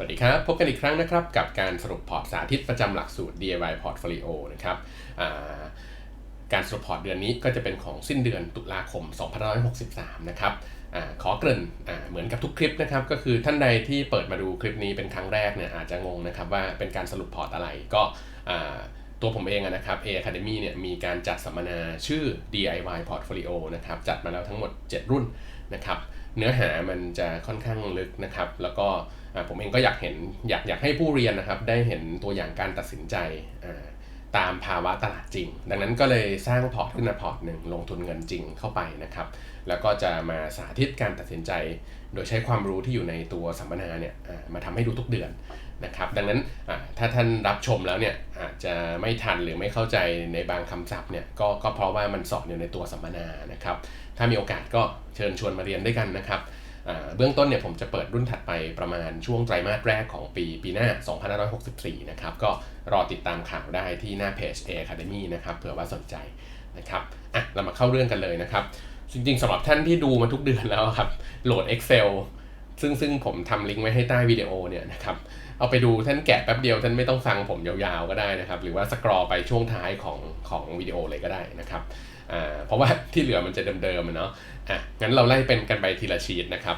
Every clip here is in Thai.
วัสดีครับ พบกันอีกครั้งนะครับ กับการสรุปพอร์ตสาธิตประจำหลักสูตร DIY Portfolio นะครับการสรุปพอร์ตเดือนนี้ก็จะเป็นของสิ้นเดือนตุลาคม 2563 นะครับอขอเกริ่นเหมือนกับทุกคลิปนะครับ ก็คือท่านใดที่เปิดมาดูคลิปนี้เป็นครั้งแรกเนี่ยอาจจะงงนะครับว่าเป็นการสรุปพอร์ตอะไรก็ตัวผมเองนะครับ A Academy เนี่ยมีการจัดสัมมนาชื่อ DIY Portfolio นะครับจัดมาแล้วทั้งหมด 7 รุ่นนะครับเนื้อหามันจะค่อนข้างลึกนะครับ แล้วก็ ผมเองก็อยากเห็นอยากอยากให้ผู้เรียนนะครับได้เห็นตัวอย่างการตัดสินใจตามภาวะตลาดจริง ดังนั้นก็เลยสร้างพอร์ตขึ้นมาพอร์ตหนึ่งลงทุนเงินจริงเข้าไปนะครับ แล้วก็จะมาสาธิตการตัดสินใจ โดยใช้ความรู้ที่อยู่ในตัวสัมมนาเนี่ยมาทำให้ดูทุกเดือนนะครับ ดังนั้นถ้าท่านรับชมแล้วเนี่ยอาจจะไม่ทันหรือไม่เข้าใจในบางคำศัพท์เนี่ยก็ก็เพราะว่ามันสอนอยู่ในตัวสัมมนานะครับ ถ้ามีโอกาสก็เชิญชวนมาเรียนด้วยกันนะครับ เบื้องต้นเนี่ยผมจะเปิดรุ่นถัดไปประมาณช่วงไตรมาสแรกของปีปีหน้า 2564 นะครับ ก็รอติดตามข่าวได้ที่หน้าเพจ A Academy นะครับเผื่อว่าสนใจนะครับอะเรามาเข้าเรื่องกันเลยนะครับ จริงๆสำหรับท่านที่ดูมาทุกเดือนแล้วครับ โหลด Excel ซึ่งซึ่งผมทำลิงก์ไว้ให้ใต้วิดีโอเนี่ยนะครับเอาไปดูท่านแกะแป๊บเดียวท่านไม่ต้องฟังผมยาวๆก็ได้นะครับ หรือว่าสครอไปช่วงท้ายของของวิดีโอเลยก็ได้นะครับ อ่าเพราะว่าที่เหลือมันจะเดิมๆเนาะอะงั้นเราไล่เป็นกันไปทีละชีตนะครับ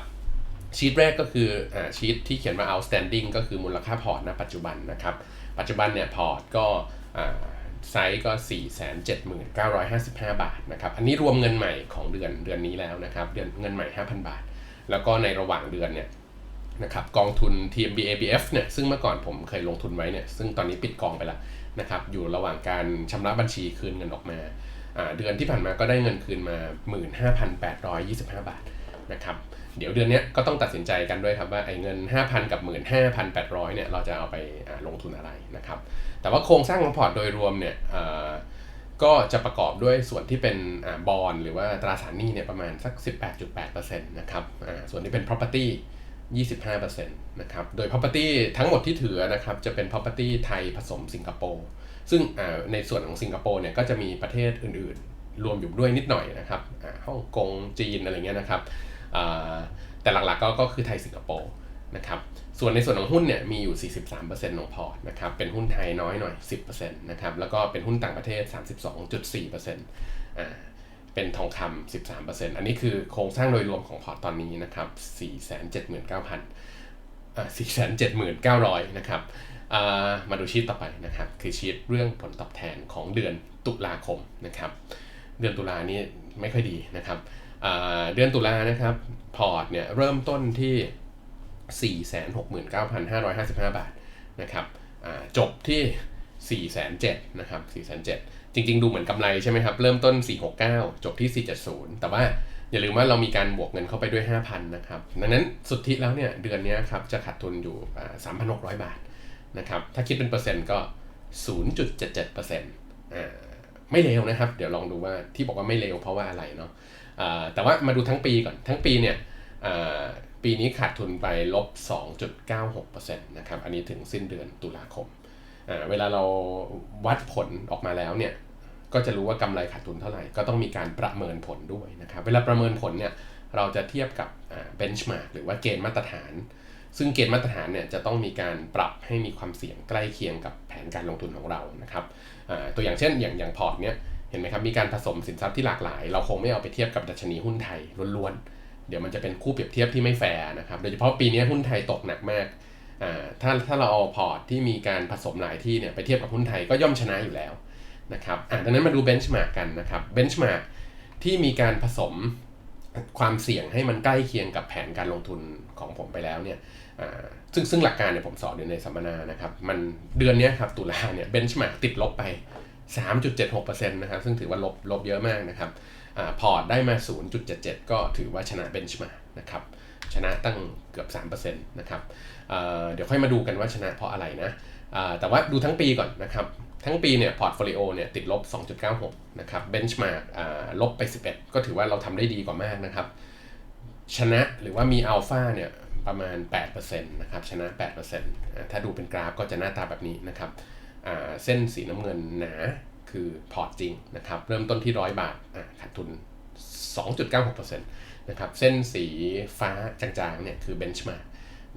ชีตแรกก็คืออ่าชีตที่เขียนว่า outstanding ก็คือมูลค่าพอร์ตณปัจจุบันนะครับ ปัจจุบันเนี่ยพอร์ตก็อ่าไซส์ก็ 479,555 บาทนะครับ อันนี้รวมเงินใหม่ของเดือนเดือนนี้แล้วนะครับ เดือนเงินใหม่ 5,000 บาท แล้วก็ในระหว่างเดือนเนี่ยนะครับกองทุน TMB ABF เนี่ยซึ่งเมื่อก่อนผมเคยลงทุนไว้เนี่ยซึ่งตอนนี้ปิดกองไปแล้วนะครับอยู่ระหว่างการชำระบัญชีคืนเงินออกมา เดือนที่ผ่านมาก็ได้เงินคืนมา 15,825 บาทนะครับเดี๋ยวเดือนนี้ก็ต้องตัดสินใจกันด้วยครับว่าไอ้เงิน 5,000 กับ 15,800เนี่ยเราจะเอาไปลงทุนอะไรนะครับแต่ว่าโครงสร้างของพอร์ตโดยรวมเนี่ยก็จะประกอบด้วยส่วนที่เป็นบอลหรือว่าตราสารหนี้เนี่ยประมาณสัก 18.8%นะครับส่วนที่เป็น property 25%นะครับ โดย property ทั้งหมดที่ถือนะครับ จะเป็น property ไทยผสมสิงคโปร์ ซึ่งในส่วนของสิงคโปร์เนี่ยก็จะมีประเทศอื่นๆ รวมอยู่ด้วยนิดหน่อยนะครับฮ่องกงจีนอะไรเงี้ยนะครับแต่หลักๆก็ก็คือไทยสิงคโปร์นะครับ ส่วนในส่วนของหุ้นเนี่ยมีอยู่ 43%ของพอร์ตนะครับ เป็นหุ้นไทยน้อยหน่อย 10%นะครับ แล้วก็เป็นหุ้นต่างประเทศ 32.4%อ่า เป็นทองคำ13%อันนี้คือโครงสร้างโดยรวมของพอร์ตตอนนี้นะครับ 479,000อ่า479,900นะครับ มาดูชีตต่อไปนะครับ คือชีตเรื่องผลตอบแทนของเดือนตุลาคมนะครับ เดือนตุลานี้ไม่ค่อยดีนะครับเดือนตุลานะครับ พอร์ตเนี่ยเริ่มต้นที่ 469,555 บาทนะครับจบที่ 407นะครับ407 จริง ๆ ดูเหมือนกำไรใช่ไหมครับ เริ่มต้น 469 จบที่ 470 แต่ว่าอย่าลืมว่าเรามีการบวกเงินเข้าไปด้วย 5,000 นะครับ ดังนั้นสุทธิแล้วเนี่ย เดือนนี้ครับ จะขาดทุนอยู่ 3,600 บาท นะครับ ถ้าคิดเป็นเปอร์เซ็นต์ก็ 0.77%อ่าไม่เลวนะครับ เดี๋ยวลองดูว่าที่บอกว่าไม่เลวเพราะว่าอะไรเนาะแต่ว่ามาดูทั้งปีก่อน ทั้งปีเนี่ยปีนี้ขาดทุนไปลบ 2.96%นะครับ อันนี้ถึงสิ้นเดือนตุลาคม เวลาเราวัดผลออกมาแล้วเนี่ย ก็จะรู้ว่ากำไรขาดทุนเท่าไหร่ ก็ต้องมีการประเมินผลด้วยนะครับ เวลาประเมินผลเนี่ย เราจะเทียบกับเบนช์มาร์กหรือว่าเกณฑ์มาตรฐาน ซึ่งเกณฑ์มาตรฐานเนี่ยจะต้องมีการปรับให้มีความเสี่ยงใกล้เคียงกับแผนการลงทุนของเรานะครับตัวอย่างเช่นอย่างอย่างพอร์ตเนี่ยเห็นไหมครับมีการผสมสินทรัพย์ที่หลากหลาย เราคงไม่เอาไปเทียบกับดัชนีหุ้นไทยล้วนๆเดี๋ยวมันจะเป็นคู่เปรียบเทียบที่ไม่แฟร์นะครับโดยเฉพาะปีนี้หุ้นไทยตกหนักมากถ้าถ้าเราเอาพอร์ตที่มีการผสมหลายที่เนี่ยไปเทียบกับหุ้นไทยก็ย่อมชนะอยู่แล้วนะครับดังนั้นมาดูเบนช์มาร์กกันนะครับเบนช์มาร์กที่มีการผสม ความเสี่ยงให้มันใกล้เคียงกับแผนการลงทุนของผมไปแล้วเนี่ยซึ่งซึ่งหลักการเนี่ยผมสอนอยู่ในสัมมนานะครับ มันเดือนนี้ครับตุลาเนี่ยเบนช์มาร์กติดลบไป 3.76%นะครับซึ่งถือว่าลบลบเยอะมากนะครับอพอร์ตได้มา 0.77 ก็ถือว่าชนะเบนช์มาร์กนะครับชนะตั้งเกือบ3%นะครับเเดี๋ยวค่อยมาดูกันว่าชนะเพราะอะไรนะแต่ว่าดูทั้งปีก่อนนะครับ ทั้งปีเนี่ยพอร์ตโฟลิโอเนี่ยติดลบ 2.96 นะครับเบนช์มาร์กลบไป 11 ก็ถือว่าเราทำได้ดีกว่ามากนะครับ ชนะหรือว่ามีอัลฟาเนี่ยประมาณ 8%นะครับชนะ 8%ถ้าดูเป็นกราฟก็จะหน้าตาแบบนี้นะครับเส้นสีน้ำเงินหนาคือพอร์ตจริงนะครับเริ่มต้นที่ร้อยบาทขาดทุน 2.96%นะครับเส้นสีฟ้าจางๆเนี่ยคือเบนช์มาร์ก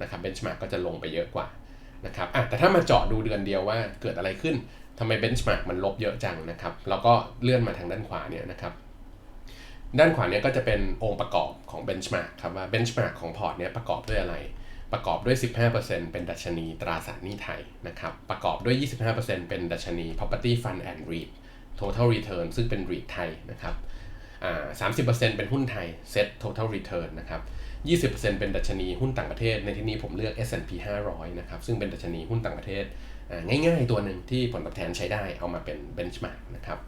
นะครับเบนช์มาร์กก็จะลงไปเยอะกว่านะครับอะแต่ถ้ามาเจาะดูเดือนเดียวว่าเกิดอะไรขึ้น ทำไมเบนช์มาร์กมันลบเยอะจังนะครับ แล้วก็เลื่อนมาทางด้านขวาเนี่ยนะครับ ด้านขวาเนี่ยก็จะเป็นองค์ประกอบของเบนช์มาร์กครับว่าเบนช์มาร์กของพอร์ตเนี่ยประกอบด้วยอะไร ประกอบด้วย 15%เป็นดัชนีตราสารหนี้ไทยนะครับ ประกอบด้วย 25%เป็นดัชนี property fund and REIT total return ซึ่งเป็น REIT ไทยนะครับอ่า30%เป็นหุ้นไทย set total return นะครับ20%เป็นดัชนีหุ้นต่างประเทศ ในที่นี้ผมเลือก S&P 500 นะครับ ซึ่งเป็นดัชนีหุ้นต่างประเทศ ง่ายๆตัวหนึ่งที่ผลตอบแทนใช้ได้เอามาเป็น benchmark นะครับ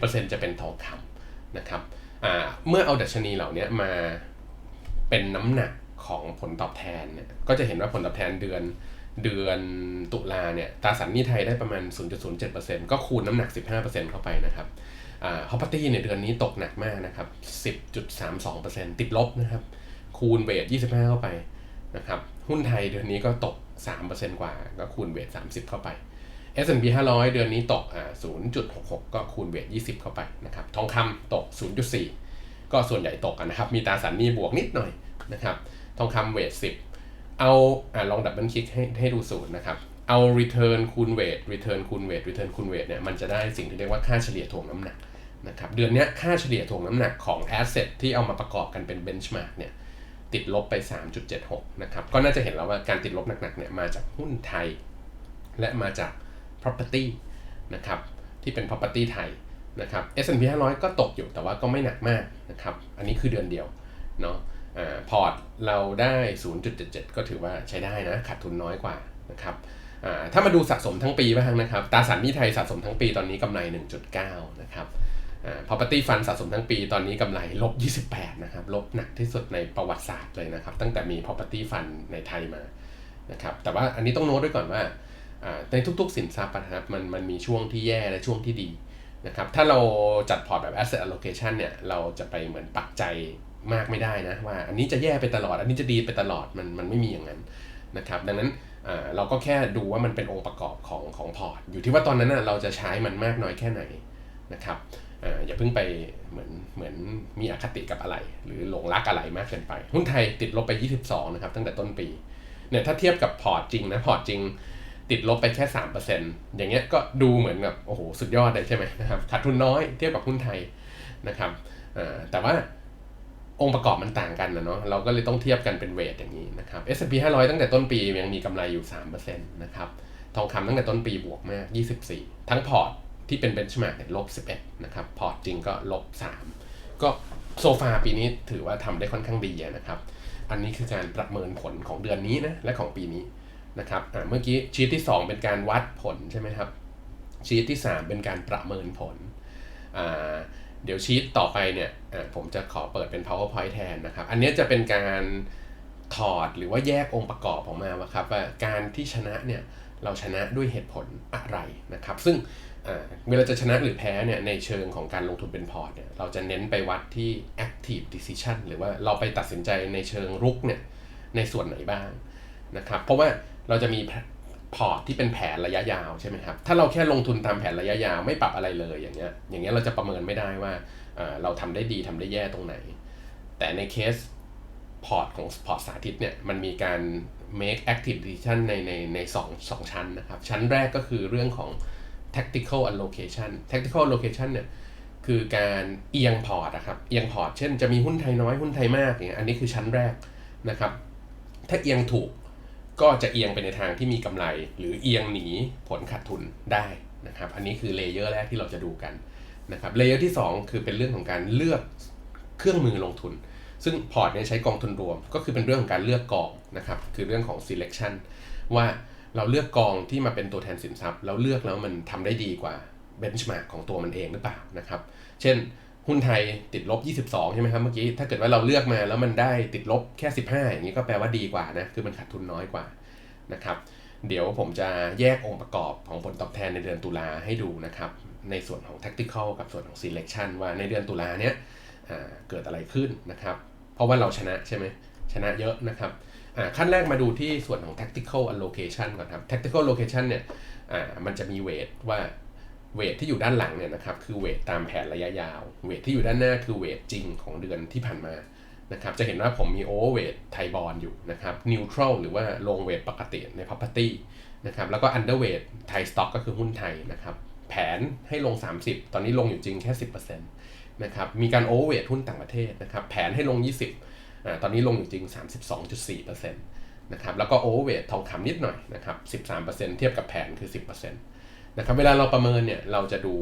10%จะเป็นทองคำนะครับเมื่อเอาดัชนีเหล่านี้มาเป็นน้ำหนักของผลตอบแทนเนี่ยก็จะเห็นว่าผลตอบแทนเดือนเดือนตุลาเนี่ยตราสารหนี้ไทยได้ประมาณ 0.07%ก็คูณน้ำหนัก 15%เข้าไปนะครับอ่า property เนี่ยเดือนนี้ตกหนักมากนะครับ 10.32%ติดลบนะครับ คูณเวท25 เข้าไปนะครับ หุ้นไทยเดือนนี้ก็ตก 3%กว่า ก็คูณเวท 30 เข้าไป S&P 500 เดือนนี้ตกอ่า0.66 ก็คูณเวท 20 เข้าไปนะครับ ทองคำตก 0.4 ก็ส่วนใหญ่ตกกันนะครับ มีตราสารหนี้บวกนิดหน่อยนะครับ ทองคำเวท 10 เอาอ่าลองดับเบิลคลิกให้ให้ดูสูตรนะครับ เอา return คูณเวท return คูณเวท return คูณเวทเนี่ย มันจะได้สิ่งที่เรียกว่าค่าเฉลี่ยถ่วงน้ำหนักนะครับ เดือนนี้ค่าเฉลี่ยถ่วงน้ำหนักของ asset ที่เอามาประกอบกันเป็น benchmark เนี่ย ติดลบไป 3.76 นะครับ ก็น่าจะเห็นแล้วว่าการติดลบหนักๆเนี่ยมาจากหุ้นไทย และมาจาก property นะครับที่เป็น property ไทยนะครับ S&P 500 ก็ตกอยู่แต่ว่าก็ไม่หนักมากนะครับ อันนี้คือเดือนเดียวเนาะอ่าพอร์ตเราได้ 0.77 ก็ถือว่าใช้ได้นะ ขาดทุนน้อยกว่านะครับอ่าถ้ามาดูสะสมทั้งปีบ้างนะครับตราสารหนี้ไทยสะสมทั้งปีตอนนี้กำไร 1.9 นะครับ property fund สะสมทั้งปีตอนนี้กำไรลบ 28 นะครับ ลบหนักที่สุดในประวัติศาสตร์เลยนะครับ ตั้งแต่มี property fund ในไทยมานะครับแต่ว่าอันนี้ต้องโน้ตด้วยก่อนว่าอ่าในทุกๆ สินทรัพย์นะครับมันมันมีช่วงที่แย่และช่วงที่ดีนะครับถ้าเราจัดพอร์ตแบบ asset allocation เนี่ยเราจะไปเหมือนปักใจมากไม่ได้นะว่าอันนี้จะแย่ไปตลอด อันนี้จะดีไปตลอดมันมันไม่มีอย่างนั้นนะครับดังนั้นอ่าเราก็แค่ดูว่ามันเป็นองค์ประกอบของของพอร์ต อยู่ที่ว่าตอนนั้นนะเราจะใช้มันมากน้อยแค่ไหนนะครับ อย่าเพิ่งไปเหมือนเหมือนมีอคติกับอะไร หรือหลงรักอะไรมากเกินไป หุ้นไทยติดลบไป 22 นะครับ ตั้งแต่ต้นปีเนี่ยถ้าเทียบกับพอร์ตจริงนะพอร์ตจริง ติดลบไปแค่ 3%อย่างเงี้ยก็ดูเหมือนกับโอ้โหสุดยอดเลยใช่ไหมนะครับขาดทุนน้อยเทียบกับหุ้นไทยนะครับแต่ว่าองค์ประกอบมันต่างกันนะเนาะเราก็เลยต้องเทียบกันเป็นเวทอย่างนี้นะครับ S&P 500 ตั้งแต่ต้นปียังมีกำไรอยู่3%นะครับทองคำตั้งแต่ต้นปีบวกมาก 24 ทั้งพอร์ต ที่เป็นเบนช์มาร์กเนี่ยลบ11นะครับพอร์ตจริงก็ลบ3ก็โซฟาปีนี้ถือว่าทำได้ค่อนข้างดีนะครับ อันนี้คือการประเมินผลของเดือนนี้นะและของปีนี้นะครับเมื่อกี้ชีตที่ 2 เป็นการวัดผลใช่ไหมครับชีตที่ 3 เป็นการประเมินผลเดี๋ยวชีตต่อไปเนี่ยผมจะขอเปิดเป็น powerpoint แทนนะครับ อันนี้จะเป็นการถอดหรือว่าแยกองค์ประกอบออกมาว่าครับว่าการที่ชนะเนี่ยเราชนะด้วยเหตุผลอะไรนะครับ ซึ่ง เวลาจะชนะหรือแพ้เนี่ยในเชิงของการลงทุนเป็นพอร์ตเนี่ยเราจะเน้นไปวัดที่ active decision หรือว่าเราไปตัดสินใจในเชิงรุกเนี่ยในส่วนไหนบ้างนะครับเพราะว่าเราจะมีพอร์ตที่เป็นแผนระยะยาวใช่ไหมครับถ้าเราแค่ลงทุนตามแผนระยะยาวไม่ปรับอะไรเลยอย่างเงี้ยอย่างเงี้ยเราจะประเมินไม่ได้ว่าเราทำได้ดีทำได้แย่ตรงไหน แต่ในเคสพอร์ตของพอร์ตสาธิตเนี่ยมันมีการ make active decision ในในในสองสองชั้นนะครับชั้นแรกก็คือเรื่องของ tactical allocation tactical allocation เนี่ยคือการเอียงพอร์ตนะครับเอียงพอร์ต เช่นจะมีหุ้นไทยน้อยหุ้นไทยมากอย่างเงี้ยอันนี้คือชั้นแรกนะครับ ถ้าเอียงถูกก็จะเอียงไปในทางที่มีกำไร หรือเอียงหนีผลขาดทุนได้นะครับ อันนี้คือเลเยอร์แรกที่เราจะดูกันนะครับเลเยอร์ที่ 2 คือเป็นเรื่องของการเลือกเครื่องมือลงทุน ซึ่งพอร์ตเนี่ยใช้กองทุนรวม ก็คือเป็นเรื่องของการเลือกกองนะครับ คือเรื่องของ selection ว่า เราเลือกกองที่มาเป็นตัวแทนสินทรัพย์แล้วเลือกแล้วมันทำได้ดีกว่าเบนช์มาร์กของตัวมันเองหรือเปล่านะครับ เช่น หุ้นไทยติดลบ 22 ใช่ไหมครับเมื่อกี้ ถ้าเกิดว่าเราเลือกมาแล้วมันได้ติดลบแค่ 15 อย่างนี้ก็แปลว่าดีกว่านะ คือมันขาดทุนน้อยกว่านะครับ เดี๋ยวผมจะแยกองค์ประกอบของผลตอบแทนในเดือนตุลาให้ดูนะครับ ในส่วนของ tactical กับส่วนของ selection ว่าในเดือนตุลาเนี้ยเกิดอะไรขึ้นนะครับ เพราะว่าเราชนะใช่ไหมชนะเยอะนะครับ ขั้นแรกมาดูที่ส่วนของ tactical allocation ก่อนครับ tactical allocation เนี่ยมันจะมีเวทว่าเวทที่อยู่ด้านหลังเนี่ยนะครับคือเวทตามแผนระยะยาว เวทที่อยู่ด้านหน้าคือเวทจริงของเดือนที่ผ่านมานะครับจะเห็นว่าผมมีโอเวอร์เวทไทยบอลอยู่นะครับนิวทรัลหรือว่าลงเวทปกติใน property นะครับแล้วก็อันเดอร์เวทไทยสต็อกก็คือหุ้นไทยนะครับแผนให้ลง 30 ตอนนี้ลงอยู่จริงแค่ 10%นะครับมีการโอเวอร์เวทหุ้นต่างประเทศนะครับแผนให้ลง 20 ตอนนี้ลงอยู่จริง 32.4%นะครับแล้วก็โอเวอร์เวททองคำนิดหน่อยนะครับ 13%เทียบกับแผนคือ 10%นะครับเวลาเราประเมินเนี่ยเราจะดู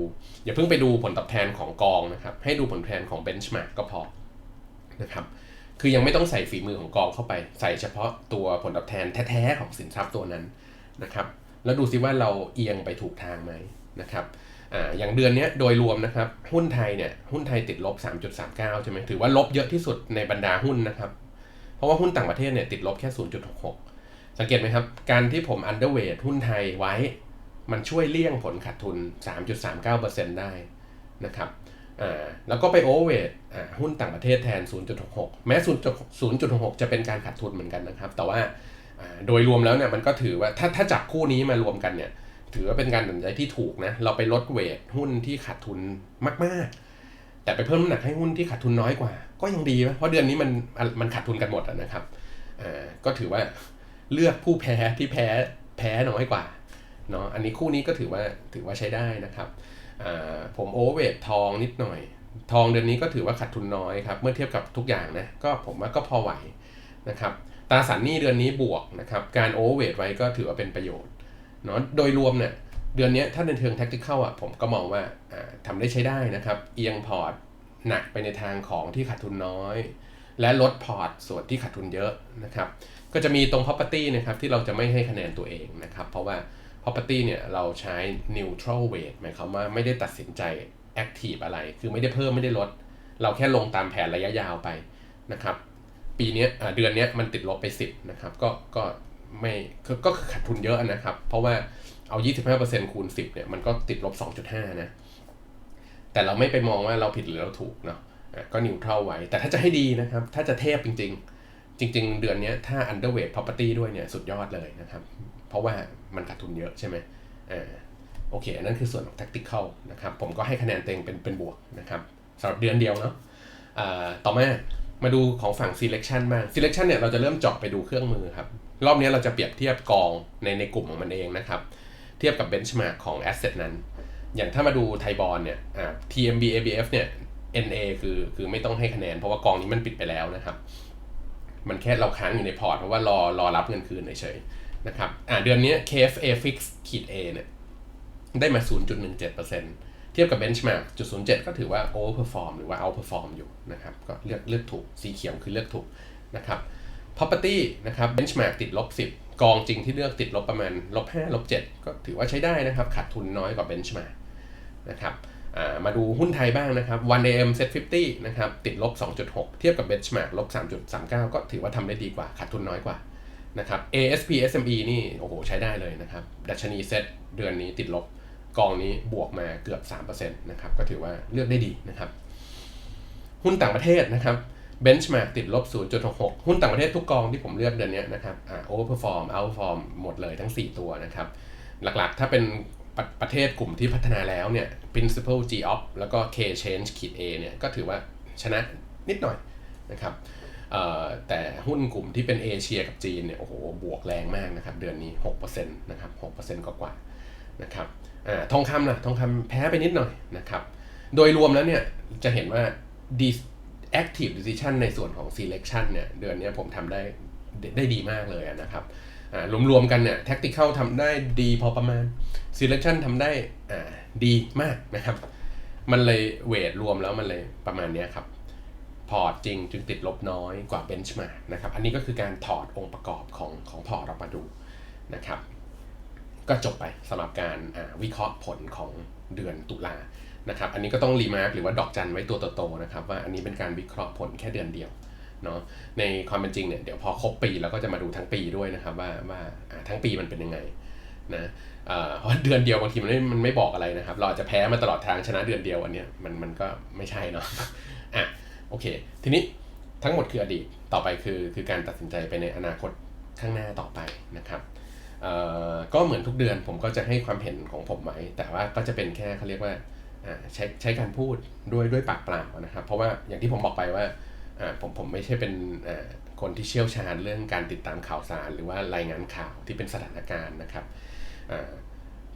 อย่าเพิ่งไปดูผลตอบแทนของกองนะครับ ให้ดูผลตอบแทนของเบนช์มาร์กก็พอนะครับคือยังไม่ต้องใส่ฝีมือของกองเข้าไป ใส่เฉพาะตัวผลตอบแทนแท้ๆของสินทรัพย์ตัวนั้นนะครับแล้วดูซิว่าเราเอียงไปถูกทางไหมนะครับ อย่างเดือนนี้โดยรวมนะครับ หุ้นไทยเนี่ยหุ้นไทยติดลบ 3.39 ใช่ไหมถือว่าลบเยอะที่สุดในบรรดาหุ้นนะครับ เพราะว่าหุ้นต่างประเทศเนี่ยติดลบแค่ 0.66 สังเกตไหมครับ การที่ผม underweight หุ้นไทยไว้ มันช่วยเลี่ยงผลขาดทุน 3.39%ได้นะครับแล้วก็ไป overweight หุ้นต่างประเทศแทน 0.66 แม้ 0.66 จะเป็นการขาดทุนเหมือนกันนะครับ แต่ว่าอ่าโดยรวมแล้วเนี่ยมันก็ถือว่าถ้าถ้าจับคู่นี้มารวมกันเนี่ย ถือว่าเป็นการตัดสินใจที่ถูกนะ เราไปลดเวทหุ้นที่ขาดทุนมาก ๆ แต่ไปเพิ่มน้ำหนักให้หุ้นที่ขาดทุนน้อยกว่า ก็ยังดีนะเพราะเดือนนี้มันมันขาดทุนกันหมดนะครับอ่าก็ถือว่าเลือกผู้แพ้ที่แพ้แพ้น้อยกว่าเนาะอันนี้คู่นี้ก็ถือว่าถือว่าใช้ได้นะครับอ่าผมโอเวอร์เวททองนิดหน่อย ทองเดือนนี้ก็ถือว่าขาดทุนน้อยครับเมื่อเทียบกับทุกอย่างนะก็ผมว่าก็พอไหวนะครับตราสารหนี้เดือนนี้บวกนะครับการโอเวอร์เวทไว้ก็ถือว่าเป็นประโยชน์ เนาะโดยรวมเนี่ยเดือนนี้ถ้าในเชิง tactical อะผมก็มองว่าทำได้ใช้ได้นะครับ เอียงพอร์ตหนักไปในทางของที่ขาดทุนน้อย และลดพอร์ตส่วนที่ขาดทุนเยอะนะครับก็จะมีตรง property นะครับที่เราจะไม่ให้คะแนนตัวเองนะครับเพราะว่า property เนี่ยเราใช้ neutral weight หมายความว่าไม่ได้ตัดสินใจ active อะไร คือไม่ได้เพิ่มไม่ได้ลด เราแค่ลงตามแผนระยะยาวไปนะครับปีนี้เดือนนี้มันติดลบไป 10นะครับก็ก็ ไม่ก็ขาดทุนเยอะนะครับ เพราะว่าเอา 25%คูณ 10 เนี่ย มันก็ติดลบ 2.5 นะ แต่เราไม่ไปมองว่าเราผิดหรือเราถูกเนาะก็นิวเท่าไว้ แต่ถ้าจะให้ดีนะครับ ถ้าจะเทพจริง ๆ จริง ๆ เดือนนี้ถ้า underweight property ด้วยเนี่ย สุดยอดเลยนะครับ เพราะว่ามันขาดทุนเยอะใช่ไหมอ่าโอเคนั่นคือส่วนของ tactical นะครับ ผมก็ให้คะแนนเต็งเป็นเป็นบวกนะครับสำหรับเดือนเดียวเนาะอ่าต่อมา มาดูของฝั่ง selection บ้าง selection เนี่ยเราจะเริ่มเจาะไปดูเครื่องมือครับ รอบนี้เราจะเปรียบเทียบกองในในกลุ่มของมันเองนะครับ เทียบกับ benchmark ของ asset นั้น อย่างถ้ามาดูไทยบอลเนี่ย TMB ABF เนี่ย NA คือคือไม่ต้องให้คะแนน เพราะว่ากองนี้มันปิดไปแล้วนะครับ มันแค่เราค้างอยู่ในพอร์ตเพราะว่ารอรอรับเงินคืนเฉยๆนะครับอ่าเดือนนี้ KFA Fix ขีด A เนี่ยได้มา 0.17%เทียบกับ benchmark จุด07ก็ถือว่า overperform หรือว่า outperform อยู่นะครับ ก็เลือกเลือกถูก สีเขียวคือเลือกถูกนะครับ property นะครับ benchmark ติดลบ10กองจริงที่เลือกติดลบประมาณลบ5ลบ7ก็ถือว่าใช้ได้นะครับ ขาดทุนน้อยกว่า benchmark นะครับมาดูหุ้นไทยบ้างนะครับ 1AM Set 50นะครับ ติดลบ 2.6 เทียบกับ benchmark ลบ 3.39 ก็ถือว่าทำได้ดีกว่า ขาดทุนน้อยกว่านะครับ ASP SME นี่ โอ้โห ใช้ได้เลยนะครับ ดัชนีเซ็ตเดือนนี้ติดลบ กองนี้บวกมาเกือบ3%นะครับก็ถือว่าเลือกได้ดีนะครับ หุ้นต่างประเทศนะครับเบนช์มาร์กติดลบ 0.66 หุ้นต่างประเทศทุกกองที่ผมเลือกเดือนนี้นะครับอ่าโอเวอร์เพอร์ฟอร์มเอาฟอร์มหมดเลยทั้ง 4 ตัวนะครับ หลักๆถ้าเป็นปประเทศกลุ่มที่พัฒนาแล้วเนี่ย principal G op แล้วก็ K change ขีด A เนี่ยก็ถือว่าชนะนิดหน่อยนะครับแต่หุ้นกลุ่มที่เป็นเอเชียกับจีนเนี่ยโอ้โหบวกแรงมากนะครับ เดือนนี้ 6%นะครับ 6%กว่าๆนะครับ อ่าทองคำนะทองคำแพ้ไปนิดหน่อยนะครับ โดยรวมแล้วเนี่ยจะเห็นว่า active decision ในส่วนของ selection เนี่ยเดือนนี้ผมทำได้ได้ดีมากเลยนะครับรวมๆกันเนี่ย tactical ทำได้ดีพอประมาณ selection ทำได้ดีมากนะครับ มันเลยเวทรวมแล้วมันเลยประมาณนี้ครับพอร์ตจริงจึงติดลบน้อยกว่าเบนช์มานะครับ อันนี้ก็คือการถอดองค์ประกอบของของพอร์ตออกมาดูนะครับ ก็จบไปสำหรับการวิเคราะห์ผลของเดือนตุลานะครับ อันนี้ก็ต้องรีมาร์กหรือว่าดอกจันไว้ตัวโตๆนะครับ ว่าอันนี้เป็นการวิเคราะห์ผลแค่เดือนเดียวเนาะในความเป็นจริงเนี่ยเดี๋ยวพอครบปีเราก็จะมาดูทั้งปีด้วยนะครับว่าว่าทั้งปีมันเป็นยังไงนะเพราะเดือนเดียวบางทีมันไม่มันไม่บอกอะไรนะครับ เราอาจจะแพ้มาตลอดทางชนะเดือนเดียวอันเนี้ยมันมันก็ไม่ใช่เนาะอะโอเค ทีนี้ทั้งหมดคืออดีตต่อไปคือคือการตัดสินใจไปในอนาคตข้างหน้าต่อไปนะครับ ก็เหมือนทุกเดือนผมก็จะให้ความเห็นของผมไว้ แต่ว่าก็จะเป็นแค่เขาเรียกว่าใช้ใช้การพูดด้วยด้วยปากเปล่านะครับ เพราะว่าอย่างที่ผมบอกไปว่าอ่าผมผมไม่ใช่เป็นอ่าคนที่เชี่ยวชาญเรื่องการติดตามข่าวสาร หรือว่ารายงานข่าวที่เป็นสถานการณ์นะครับอ่า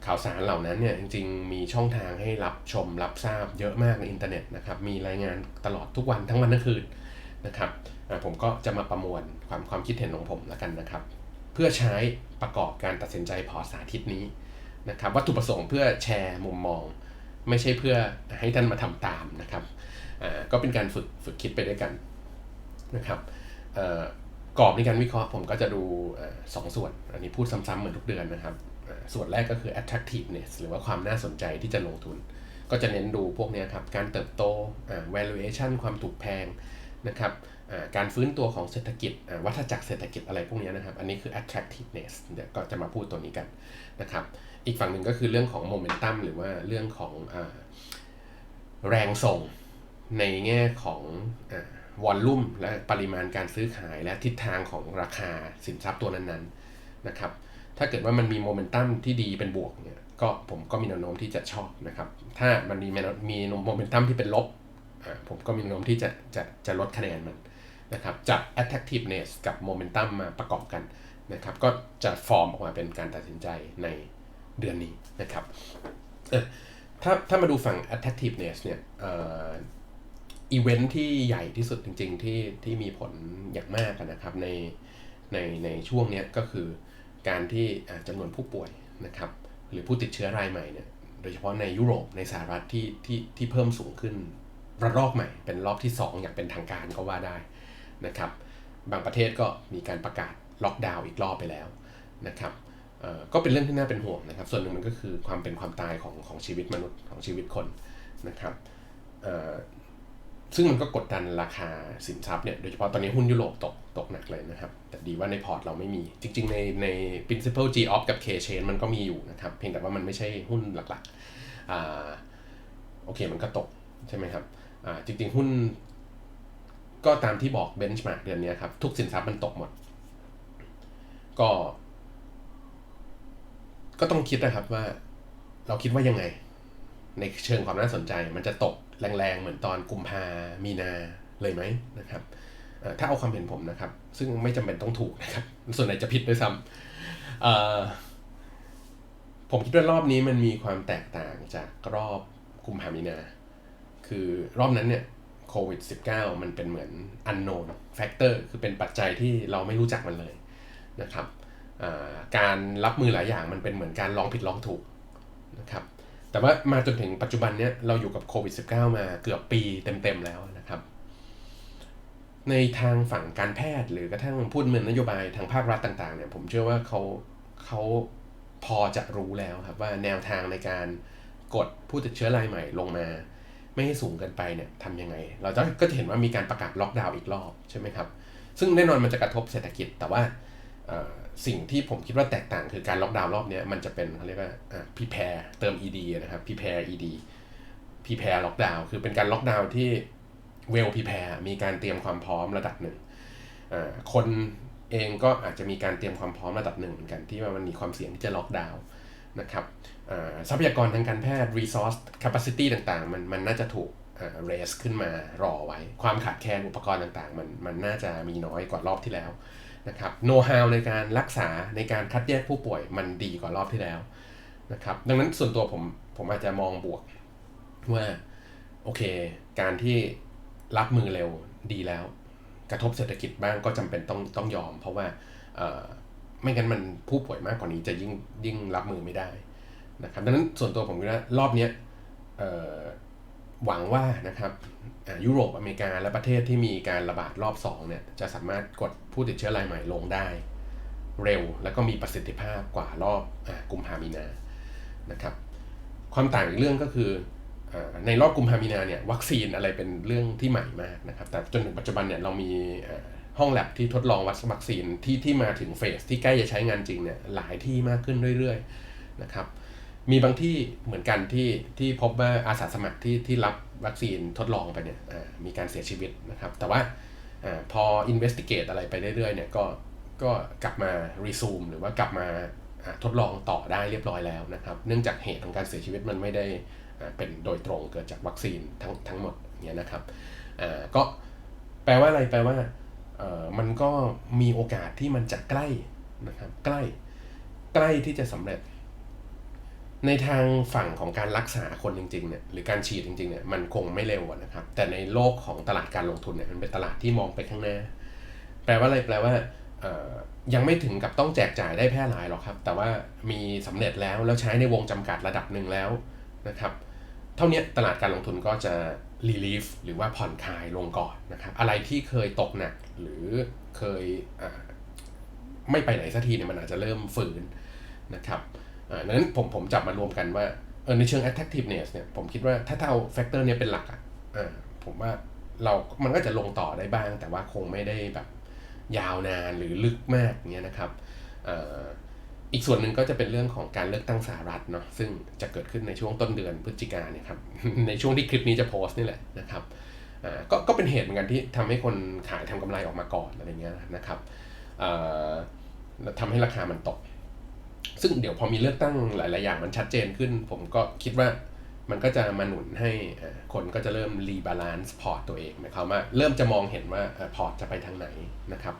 ข่าวสารเหล่านั้นเนี่ยจริงๆ มีช่องทางให้รับชมรับทราบเยอะมากในอินเทอร์เน็ตนะครับ มีรายงานตลอดทุกวันทั้งวันทั้งคืนนะครับผมก็จะมาประมวลความความคิดเห็นของผมแล้วกันนะครับ เพื่อใช้ประกอบการตัดสินใจพอสาธิตนี้นะครับวัตถุประสงค์เพื่อแชร์มุมมอง ไม่ใช่เพื่อให้ท่านมาทำตามนะครับก็เป็นการฝึกฝึกคิดไปด้วยกันนะครับกรอบในการวิเคราะห์ผมก็จะดูสองส่วน อันนี้พูดซ้ำๆเหมือนทุกเดือนนะครับ ส่วนแรกก็คือ attractiveness หรือว่าความน่าสนใจที่จะลงทุน ก็จะเน้นดูพวกนี้ครับ การเติบโต valuation ความถูกแพงนะครับ การฟื้นตัวของเศรษฐกิจวัฏจักรเศรษฐกิจอะไรพวกนี้นะครับ อันนี้คือ attractiveness เดี๋ยวก็จะมาพูดตัวนี้กันนะครับ อีกฝั่งหนึ่งก็คือเรื่องของ momentum หรือว่าเรื่องของแรงส่งในแง่ของวอลลุ่มและปริมาณการซื้อขายและทิศทางของราคาสินทรัพย์ตัวนั้นๆนะครับ ถ้าเกิดว่ามันมีโมเมนตัมที่ดีเป็นบวกเนี่ยก็ผมก็มีแนวโน้มที่จะชอบนะครับ ถ้ามันมีมีโมเมนตัมที่เป็นลบผมก็มีแนวโน้มที่จะจะจะลดคะแนนมัน นะครับจับ attractiveness กับ momentum มาประกอบกันนะครับก็จะฟอร์มออกมาเป็นการตัดสินใจในเดือนนี้นะครับถ้าถ้ามาดูฝั่ง attractiveness เนี่ยอีเวนท์ที่ใหญ่ที่สุดจริง ๆ ที่ที่มีผลอย่างมากนะครับในในในช่วงนี้ก็คือการที่จำนวนผู้ป่วยนะครับหรือผู้ติดเชื้อรายใหม่เนี่ยโดยเฉพาะในยุโรปในสหรัฐที่ที่ที่เพิ่มสูงขึ้นระลอกใหม่ เป็นรอบที่ 2 อย่างเป็นทางการก็ว่าได้ นะครับ บางประเทศก็มีการประกาศล็อกดาวน์อีกรอบไปแล้วนะครับก็เป็นเรื่องที่น่าเป็นห่วงนะครับ ส่วนหนึ่งมันก็คือความเป็นความตายของของชีวิตมนุษย์ของชีวิตคนนะครับซึ่งมันก็กดดันราคาสินทรัพย์เนี่ยโดยเฉพาะตอนนี้หุ้นยุโรปตกตกหนักเลยนะครับ แต่ดีว่าในพอร์ตเราไม่มี จริง ๆ ในใน principal G off กับ K chain มันก็มีอยู่นะครับ เพียงแต่ว่ามันไม่ใช่หุ้นหลักๆอ่าโอเคมันก็ตกใช่ไหมครับอ่าจริง ๆ หุ้น ก็ตามที่บอก benchmark เดือนนี้ครับ ทุกสินทรัพย์มันตกหมด ก็ ก็ต้องคิดนะครับว่า เราคิดว่ายังไง ในเชิงความน่าสนใจ มันจะตกแรงๆ เหมือนตอนกุมภามีนาเลยไหมนะครับถ้าเอาความเห็นผมนะครับ ซึ่งไม่จำเป็นต้องถูกนะครับ ส่วนไหนจะผิดด้วยซ้ำผมคิดว่ารอบนี้มันมีความแตกต่างจากรอบกุมภามีนา คือรอบนั้นเนี่ย โควิด -19 มันเป็นเหมือน unknown factor คือเป็นปัจจัยที่เราไม่รู้จักมันเลยนะครับการรับมือหลายอย่างมันเป็นเหมือนการลองผิดลองถูกนะครับแต่ว่ามาจนถึงปัจจุบันเนี้ยเราอยู่กับโควิด -19 มาเกือบปีเต็มๆแล้วนะครับในทางฝั่งการแพทย์หรือกระทั่งพูดเหมือนนโยบายทางภาครัฐต่างๆเนี่ยผมเชื่อว่าเขาเขาพอจะรู้แล้วครับว่าแนวทางในการกดผู้ติดเชื้อรายใหม่ลงมา ไม่ให้สูงเกินไปเนี่ยทำยังไง เราจะก็จะเห็นว่ามีการประกาศล็อกดาวน์อีกรอบใช่ไหมครับ ซึ่งแน่นอนมันจะกระทบเศรษฐกิจ แต่ว่าสิ่งที่ผมคิดว่าแตกต่างคือการล็อกดาวน์รอบนี้มันจะเป็นเขาเรียกว่าอ่า prepare เติม ed นะครับ prepare ed prepare ล็อกดาวน์คือเป็นการล็อกดาวน์ที่ well prepare มีการเตรียมความพร้อมระดับหนึ่งคนเองก็อาจจะมีการเตรียมความพร้อมระดับหนึ่งเหมือนกันที่ว่ามันมีความเสี่ยงที่จะล็อกดาวน์นะครับ ทรัพยากรทางการแพทย์ resource capacity ต่างๆ มันมันน่าจะถูก raise ขึ้นมารอไว้ ความขาดแคลนอุปกรณ์ต่างๆ มันมันน่าจะมีน้อยกว่ารอบที่แล้วนะครับโน้ตฮาวในการรักษาในการคัดแยกผู้ป่วยมันดีกว่ารอบที่แล้วนะครับดังนั้นส่วนตัวผมผมอาจจะมองบวกว่าโอเค การที่รับมือเร็วดีแล้ว กระทบเศรษฐกิจบ้างก็จำเป็นต้องต้องยอม เพราะว่าไม่งั้นมันผู้ป่วยมากกว่านี้จะยิ่งยิ่งรับมือไม่ได้ นะครับดังนั้นส่วนตัวผมคิดว่ารอบนี้หวังว่านะครับยุโรปอเมริกาและประเทศที่มีการระบาดรอบ2เนี่ยจะสามารถกดผู้ติดเชื้อรายใหม่ลงได้ เร็วแล้วก็มีประสิทธิภาพกว่ารอบอกุมภามีนานะครับความต่างอีกเรื่องก็คือในรอบกุมภามีนาเนี่ยวัคซีนอะไรเป็นเรื่องที่ใหม่มากนะครับแต่จนถึงปัจจุบันเนี่ยเรามีห้องแลบที่ทดลองวัคซีนที่ที่มาถึงเฟสที่ใกล้จะใช้งานจริงเนี่ยหลายที่มากขึ้นเรื่อยๆนะครับ มีบางที่เหมือนกันที่ที่พบว่าอาสาสมัครที่ที่รับวัคซีนทดลองไปเนี่ยมีการเสียชีวิตนะครับ แต่ว่าอพอ investigate อะไรไปเรื่อยๆเนี่ยก็ก็กลับมา resume หรือว่ากลับมาทดลองต่อได้เรียบร้อยแล้วนะครับ เนื่องจากเหตุของการเสียชีวิตมันไม่ได้เป็นโดยตรงเกิดจากวัคซีนทั้งทั้งหมดเนี่ยนะครับก็แปลว่าอะไรแปลว่ามันก็มีโอกาสที่มันจะใกล้นะครับใกล้ใกล้ที่จะสำเร็จ ในทางฝั่งของการรักษาคนจริงๆเนี่ยหรือการฉีดจริงๆเนี่ยมันคงไม่เร็วนะครับ แต่ในโลกของตลาดการลงทุนเนี่ยมันเป็นตลาดที่มองไปข้างหน้า แปลว่าอะไรแปลว่ายังไม่ถึงกับต้องแจกจ่ายได้แพร่หลายหรอกครับ แต่ว่ามีสำเร็จแล้วแล้วใช้ในวงจำกัดระดับหนึ่งแล้วนะครับเท่านี้ตลาดการลงทุนก็จะ relief หรือว่าผ่อนคลายลงก่อนนะครับอะไรที่เคยตกหนักหรือเคยไม่ไปไหนสักทีเนี่ยมันอาจจะเริ่มฝืนนะครับ นั้นผมผมจับมารวมกันว่าเออในเชิง attractiveness เนี่ยผมคิดว่าถ้าเอาแฟกเตอร์นี้เป็นหลักอะอ่าผมว่าเรามันก็จะลงต่อได้บ้าง แต่ว่าคงไม่ได้แบบยาวนานหรือลึกมากเงี้ยนะครับอีกส่วนหนึ่งก็จะเป็นเรื่องของการเลือกตั้งสหรัฐเนาะซึ่งจะเกิดขึ้นในช่วงต้นเดือนพฤศจิกาเนี่ยครับในช่วงที่คลิปนี้จะโพสต์นี่แหละนะครับก็ก็เป็นเหตุเหมือนกันที่ทำให้คนขายทำกำไรออกมาก่อนอะไรเงี้ยนะครับเอ่อแล้วทำให้ราคามันตก ซึ่งเดี๋ยวพอมีเลือกตั้งหลาย ๆ อย่างมันชัดเจนขึ้น ผมก็คิดว่ามันก็จะมาหนุนให้คนก็จะเริ่มรีบาลานซ์พอร์ตตัวเองหมายความว่าเริ่มจะมองเห็นว่าพอร์ตจะไปทางไหนนะครับ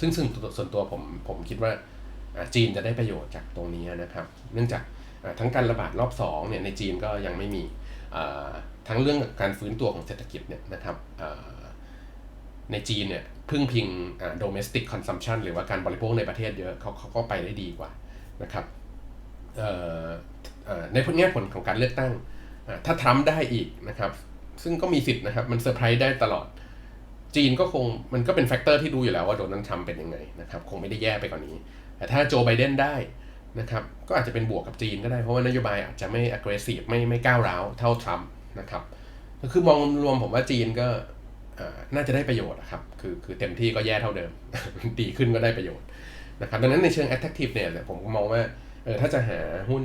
ซึ่งซึ่งส่วนตัวผมผมคิดว่าจีนจะได้ประโยชน์จากตรงนี้นะครับ เนื่องจากทั้งการระบาดรอบ2เนี่ยในจีนก็ยังไม่มีทั้งเรื่องการฟื้นตัวของเศรษฐกิจเนี่ยนะครับในจีนเนี่ยพึ่งพิงอ่า domestic consumption หรือว่าการบริโภคในประเทศเยอะเขาเขาก็ไปได้ดีกว่า นะครับในพวกนี้ผลของการเลือกตั้ง ถ้าทรัมป์ได้อีกนะครับ ซึ่งก็มีสิทธิ์นะครับ มันเซอร์ไพรส์ได้ตลอด จีนก็คงมันก็เป็นแฟกเตอร์ที่ดูอยู่แล้วว่าโดนัลด์ทรัมป์เป็นยังไงนะครับ คงไม่ได้แย่ไปกว่านนี้ แต่ถ้าโจไบเดนได้นะครับ ก็อาจจะเป็นบวกกับจีนก็ได้ เพราะว่านโยบายอาจจะไม่ aggressive ไม่ไม่ก้าวร้าวเท่าทรัมป์นะครับ ก็คือมองรวมผมว่าจีนก็น่าจะได้ประโยชน์อะครับ คือคือเต็มที่ก็แย่เท่าเดิม ดีขึ้นก็ได้ประโยชน์ นะครับดังนั้นในเชิง attractive เนี่ยผมก็มองว่าเออถ้าจะหาหุ้น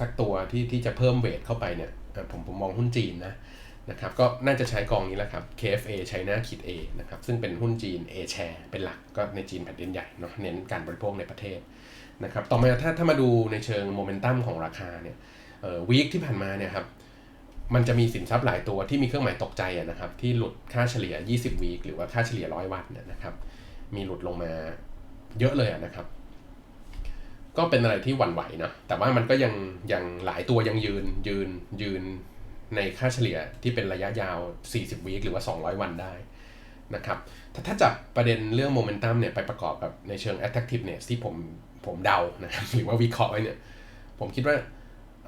สักตัวที่ที่จะเพิ่มเวทเข้าไปเนี่ยผมผมมองหุ้นจีนนะนะครับก็น่าจะใช้กองนี้แหละครับ KFA China ขีด A นะครับซึ่งเป็นหุ้นจีน A share เป็นหลักก็ในจีนแผ่นดินใหญ่เนาะเน้นการบริโภคในประเทศนะครับต่อมาถ้าถ้ามาดูในเชิงโมเมนตัมของราคาเนี่ยเอ่อวีคที่ผ่านมาเนี่ยครับมันจะมีสินทรัพย์หลายตัวที่มีเครื่องหมายตกใจนะครับที่หลุดค่าเฉลี่ย 20 วีคหรือว่าค่าเฉลี่ย 100 วันเนี่ยนะครับมีหลุดลงมา เยอะเลยอะนะครับ ก็เป็นอะไรที่หวั่นไหวนะแต่ว่ามันก็ยังยังหลายตัวยังยืนยืนยืนในค่าเฉลี่ยที่เป็นระยะยาว 40วีคหรือว่า 200 วันได้นะครับถ้าถ้าจับประเด็นเรื่องโมเมนตัมเนี่ยไปประกอบกับในเชิง attractiveness ที่ผมผมเดานะครับหรือว่าวิเคราะห์ไว้เนี่ย ผมคิดว่า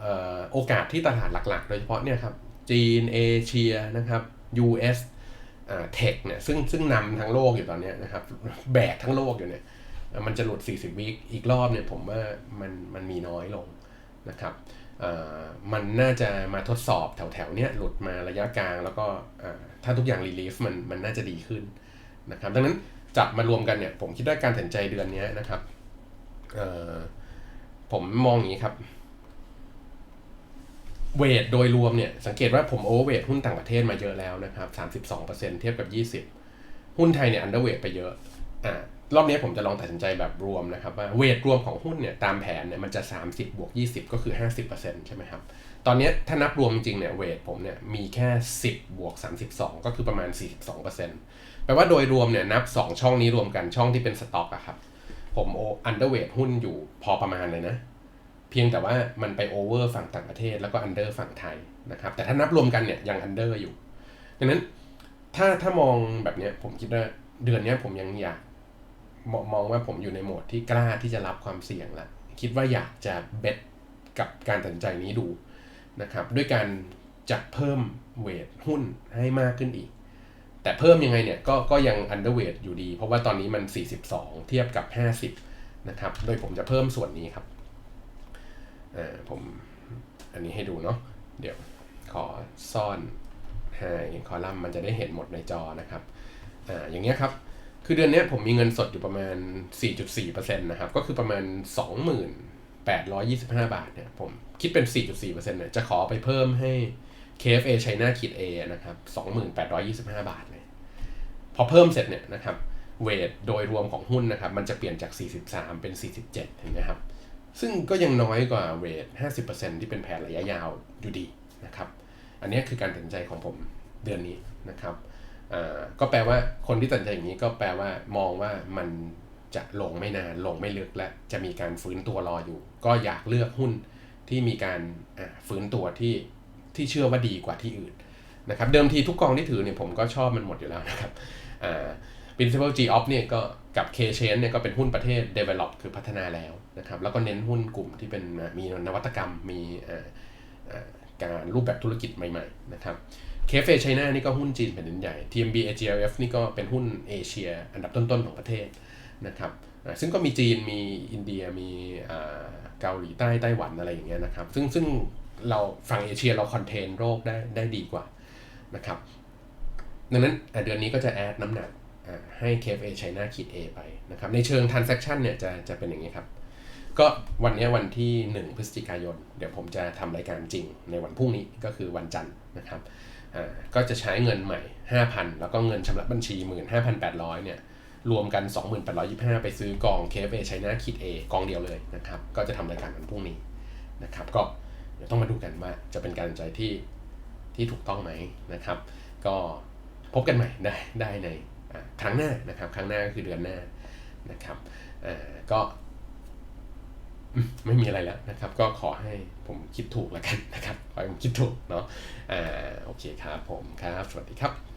ออโอกาสที่ตลาดหลักๆ โดยเฉพาะเนี่ยครับจีนเอเชียนะครับ US อ่าเทคเนี่ยซึ่งซึ่งนำทั้งโลกอยู่ตอนนี้นะครับ แบกทั้งโลกอยู่เนี่ย มันจะหลุด 40วีคอีกรอบเนี่ยผมว่ามันมันมีน้อยลงนะครับมันน่าจะมาทดสอบแถวๆเนี้ยหลุดมาระยะกลาง แล้วก็ถ้าทุกอย่างรีลีฟมันมันน่าจะดีขึ้นนะครับดังนั้นจับมารวมกันเนี่ยผมคิดว่าการตัดสินใจเดือนนี้นะครับผมมองอย่างนี้ครับเวทโดยรวมเนี่ยสังเกตว่าผมโอเวอร์เวทหุ้นต่างประเทศมาเยอะแล้วนะครับ 32%เทียบกับ 20 หุ้นไทยเนี่ยอันเดอร์เวทไปเยอะอ่า รอบนี้ผมจะลองตัดสินใจแบบรวมนะครับว่าเวทรวมของหุ้นเนี่ยตามแผนเนี่ยมันจะ 30 บวก 20 ก็คือ 50%ใช่ไหมครับ ตอนนี้ถ้านับรวมจริงเนี่ยเวทผมเนี่ยมีแค่ 10 บวก 32 ก็คือประมาณ 42%แปลว่าโดยรวมเนี่ยนับ 2 ช่องนี้รวมกันช่องที่เป็นสต็อกอะครับ ผมโออันเดอร์เวทหุ้นอยู่พอประมาณเลยนะ เพียงแต่ว่ามันไปโอเวอร์ฝั่งต่างประเทศแล้วก็อันเดอร์ฝั่งไทยนะครับแต่ถ้านับรวมกันเนี่ยยังอันเดอร์อยู่ดังนั้นถ้าถ้ามองแบบนี้ผมคิดว่าเดือนนี้ผมยังอยาก มองมองว่าผมอยู่ในโหมดที่กล้าที่จะรับความเสี่ยงละคิดว่าอยากจะเบสกับการตัดใจนี้ดูนะครับ ด้วยการจะเพิ่มเวทหุ้นให้มากขึ้นอีก แต่เพิ่มยังไงเนี่ยก็ก็ยังอันเดอร์เวทอยู่ดี เพราะว่าตอนนี้มัน 42 เทียบกับ 50 นะครับ โดยผมจะเพิ่มส่วนนี้ครับอ่าผมอันนี้ให้ดูเนาะเดี๋ยวขอซ่อนให้คอลัมน์มันจะได้เห็นหมดในจอนะครับอ่าอย่างเงี้ยครับ คือเดือนนี้ผมมีเงินสดอยู่ประมาณ 4.4%นะครับ ก็คือประมาณ 2825 บาทเนี่ย ผมคิดเป็น 4.4%เนี่ยจะขอไปเพิ่มให้ KFA China ขีด A นะครับ 2825 บาทเลยพอเพิ่มเสร็จเนี่ยนะครับ เวทโดยรวมของหุ้นนะครับ มันจะเปลี่ยนจาก 43 เป็น 47 เห็นไหมครับ ซึ่งก็ยังน้อยกว่าเวท 50%ที่เป็นแผนระยะยาวอยู่ดีนะครับ อันนี้คือการตัดสินใจของผมเดือนนี้นะครับ ก็แปลว่าคนที่ตัดใจอย่างนี้ก็แปลว่ามองว่ามันจะลงไม่นานลงไม่ลึกและจะมีการฟื้นตัวรออยู่ ก็อยากเลือกหุ้นที่มีการฟื้นตัวที่ที่เชื่อว่าดีกว่าที่อื่นนะครับเดิมทีทุกกองที่ถือเนี่ยผมก็ชอบมันหมดอยู่แล้วนะครับอ่า Principal G Op เนี่ยก็กับ K Chain เนี่ยก็เป็นหุ้นประเทศ develop คือพัฒนาแล้วนะครับแล้วก็เน้นหุ้นกลุ่มที่เป็นมีนวัตกรรมมีการรูปแบบธุรกิจใหม่ๆนะครับ เคฟเอไชน่านี่ก็หุ้นจีนแผ่นดินใหญ่ TMB AGLF นี่ก็เป็นหุ้นเอเชีย อันดับต้นๆของประเทศนะครับซึ่งก็มีจีนมีอินเดียมีเกาหลีใต้ไต้หวันอะไรอย่างเงี้ยนะครับ ซึ่งซึ่งเราฝั่งเอเชียเราคอนเทนโรคได้ได้ดีกว่านะครับ ดังนั้นเดือนนี้ก็จะแอดน้ำหนักให้ KFA China ขีด A ไปนะครับ ในเชิง transaction เนี่ยจะจะเป็นอย่างนี้ครับ ก็วันนี้วันที่ 1 พฤศจิกายน เดี๋ยวผมจะทำรายการจริงในวันพรุ่งนี้ก็คือวันจันทร์นะครับ ก็จะใช้เงินใหม่ 5,000 แล้วก็เงินชำระบัญชี 15,800 เนี่ย รวมกัน 2,825 ไปซื้อกอง KFA China ขีด A กองเดียวเลยนะครับ ก็จะทำรายการวันพรุ่งนี้นะครับ ก็เดี๋ยวต้องมาดูกันว่าจะเป็นการใจที่ที่ถูกต้องไหมนะครับ ก็พบกันใหม่ได้ได้ในอ่าครั้งหน้านะครับ ครั้งหน้าก็คือเดือนหน้านะครับอ่าก็ ไม่มีอะไรแล้วนะครับ ก็ขอให้ผมคิดถูกแล้วกันนะครับ ขอให้ผมคิดถูกเนาะอ่าโอเคครับผมครับ สวัสดีครับ